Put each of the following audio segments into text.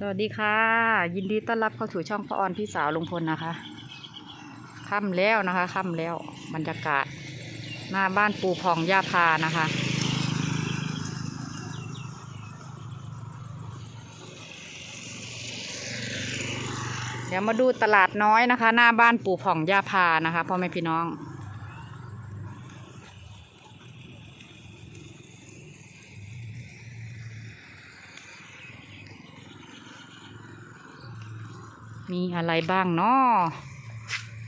สวัสดีค่ะ ยินดีต้อนรับเข้าสู่ช่องพระออนพี่สาวลุงพลนะคะค่ำแล้วนะคะค่ำแล้วบรรยากาศหน้าบ้านปูพองย่าพานะคะ เดี๋ยวมาดูตลาดน้อยนะคะ หน้าบ้านปูผ่องย่าพานะคะพ่อแม่พี่น้อง มีอะไรบ้างเนาะ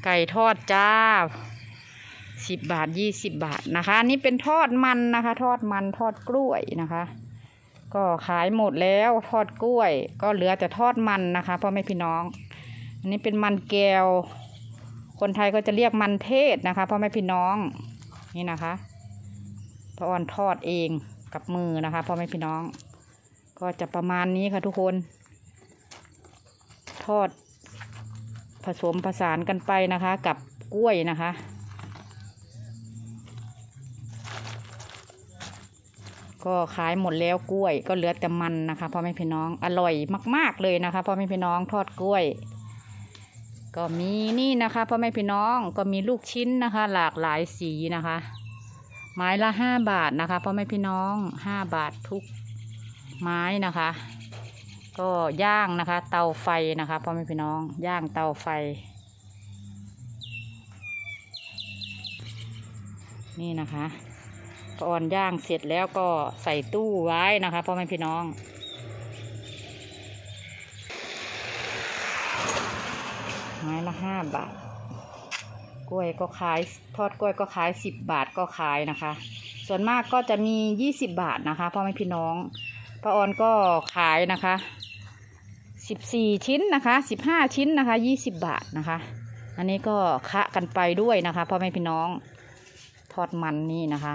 ไก่ทอดจ้าสิบบาทยี่สิบบาทนะคะ นี่เป็นทอดมันนะคะ ทอดมันทอดกล้วยนะคะ ก็ขายหมดแล้วทอดกล้วย ก็เหลือแต่ทอดมันนะคะพ่อแม่พี่น้อง อันนี้เป็นมันแก้ว คนไทยก็จะเรียกมันเทศนะคะพ่อแม่พี่น้องนี่นะคะพระอ่อนทอดเองกับมือนะคะพ่อแม่พี่น้อง ก็จะประมาณนี้ค่ะทุกคน ทอด ผสมผสานกันไปนะคะ กับกล้วยนะคะ ก็ขายหมดแล้วกล้วยก็เหลือแต่มันนะคะพ่อแม่พี่น้องอร่อยมาก ๆเลยนะคะพ่อแม่พี่น้องทอดกล้วย ก็มีนี่นะคะพ่อแม่พี่น้องก็มีลูกชิ้นนะคะ หลากหลายสีนะคะ ไม้ละห้าบาทนะคะพ่อแม่พี่น้องห้าบาททุกไม้นะคะ ก็ย่างนะคะ เตาไฟนะคะพ่อแม่พี่น้องย่างเตาไฟ นี่นะคะพออ่อนย่างเสร็จแล้วก็ใส่ตู้ไว้นะคะพ่อแม่พี่น้องไม้ละห้าบาท กล้วยก็ขายทอดกล้วยก็ขายสิบบาทก็ขายนะคะ ส่วนมากก็จะมียี่สิบบาทนะคะพ่อแม่พี่น้อง ป้าออนก็ขายนะคะสิบสี่ชิ้นนะคะสิบห้าชิ้นนะคะยี่สิบบาทนะคะ อันนี้ก็คะกันไปด้วยนะคะพ่อแม่พี่น้องทอดมันนี่นะคะ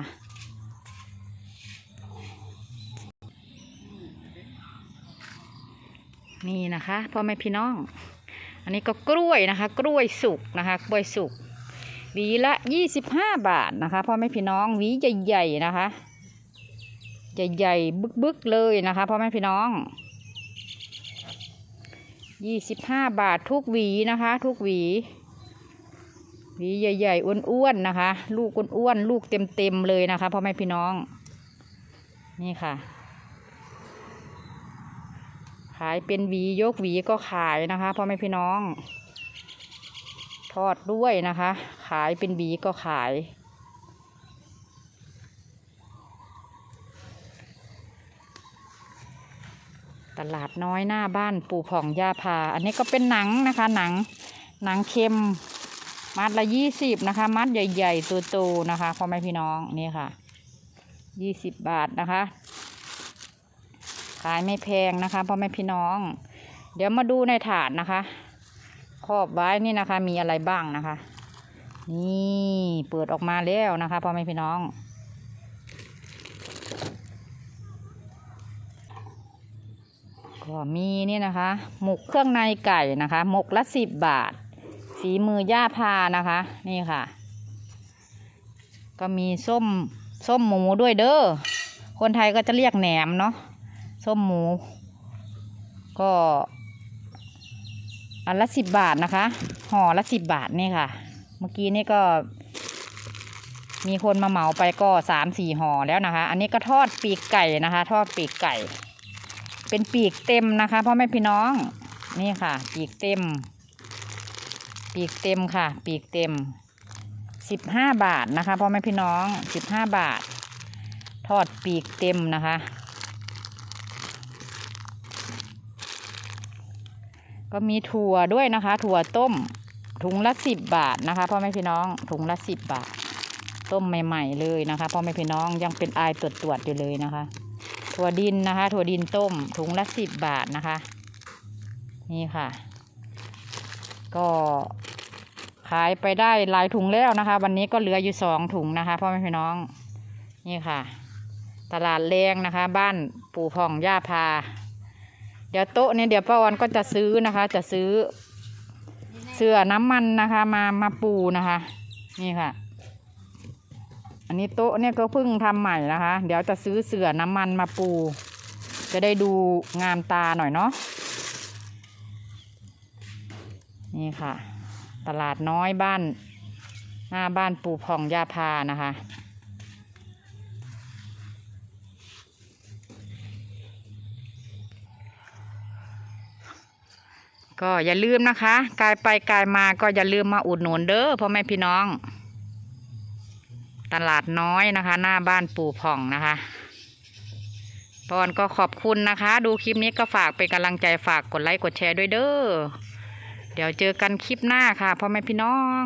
นี่นะคะพ่อแม่พี่น้อง อันนี้ก็กล้วยนะคะ กล้วยสุกนะคะกล้วยสุกหวีละยี่สิบห้าบาทนะคะพ่อแม่พี่น้องหวีใหญ่ๆนะคะ ใหญ่ๆบึกๆเลยนะคะพ่อแม่พี่น้องยี่สิบห้าบาททุกหวีนะคะ ทุกหวี หวีใหญ่ๆอ้วนๆนะคะ ลูกอ้วนๆลูกเต็มๆเลยนะคะพ่อแม่พี่น้อง นี่ค่ะ ขายเป็นหวียกหวีก็ขายนะคะพ่อแม่พี่น้อง ทอดด้วยนะคะ ขายเป็นหวีก็ขาย ลาดน้อยหน้าบ้านปู่ผ่องยาพา อันนี้ก็เป็นหนังนะคะ หนังหนังเค็มมัดละยี่สิบนะคะ มัดใหญ่ๆตัวโตๆนะคะพ่อแม่พี่น้องนี่ค่ะยี่สิบบาทนะคะ ขายไม่แพงนะคะพ่อแม่พี่น้อง เดี๋ยวมาดูในถาดนะคะ ครอบไว้นี่นะคะ มีอะไรบ้างนะคะ นี่เปิดออกมาแล้วนะคะพ่อแม่พี่น้อง ก็มีนี่นะคะ หมกเครื่องในไก่นะคะ หมกละสิบบาท ฝีมือย่าพานะคะ นี่ค่ะ ก็มีส้มส้มหมูด้วยเด้อ คนไทยก็จะเรียกแหนมเนาะ ส้มหมู ก็อันละสิบบาทนะคะ ห่อละสิบบาทนี่ค่ะ เมื่อกี้นี่ก็ มีคนมาเหมาไปก็สามสี่ห่อแล้วนะคะ อันนี้ก็ทอดปีกไก่นะคะ ทอดปีกไก่ เป็นปีกเต็มนะคะพ่อแม่พี่น้องนี่ค่ะ ปีกเต็ม ปีกเต็มค่ะ ปีกเต็มสิบห้าบาทนะคะพ่อแม่พี่น้องสิบห้าบาท ทอดปีกเต็มนะคะ ก็มีถั่วด้วยนะคะ ถั่วต้มถุงละสิบบาทนะคะพ่อแม่พี่น้องถุงละสิบบาท ต้มใหม่ ๆ เลยนะคะพ่อแม่พี่น้องยังเป็นอายตรวจๆอยู่เลยนะคะ ถั่วดินนะคะ ถั่วดินต้มถุงละสิบบาทนะคะ นี่ค่ะ ก็ขายไปได้หลายถุงแล้วนะคะ วันนี้ก็เหลืออยู่สองถุงนะคะพ่อแม่พี่น้อง นี่ค่ะ ตลาดแรงนะคะ บ้านปู่ผ่องย่าพา เดี๋ยวโต๊ะเนี่ยเดี๋ยวป้าออนก็จะซื้อนะคะ จะซื้อเสื้อน้ำมันนะคะ มามาปูนะคะ นี่ค่ะ อันนี้โต๊ะเนี่ยก็เพิ่งทำใหม่นะคะ เดี๋ยวจะซื้อเสื่อน้ำมันมาปู จะได้ดูงามตาหน่อยเนาะนี่ค่ะ ตลาดน้อยบ้าน หน้าบ้านปู่ผ่องยาพานะคะก็อย่าลืมนะคะ กายไปกายมาก็อย่าลืมมาอุดหนุนเด้อพ่อแม่พี่น้อง ตลาดน้อยนะคะ หน้าบ้านปู่ผ่องนะคะปอนก็ขอบคุณนะคะ ดูคลิปนี้ก็ฝากเป็นกำลังใจฝากกดไลค์กดแชร์ด้วยเด้อเดี๋ยวเจอกันคลิปหน้าค่ะพ่อแม่พี่น้อง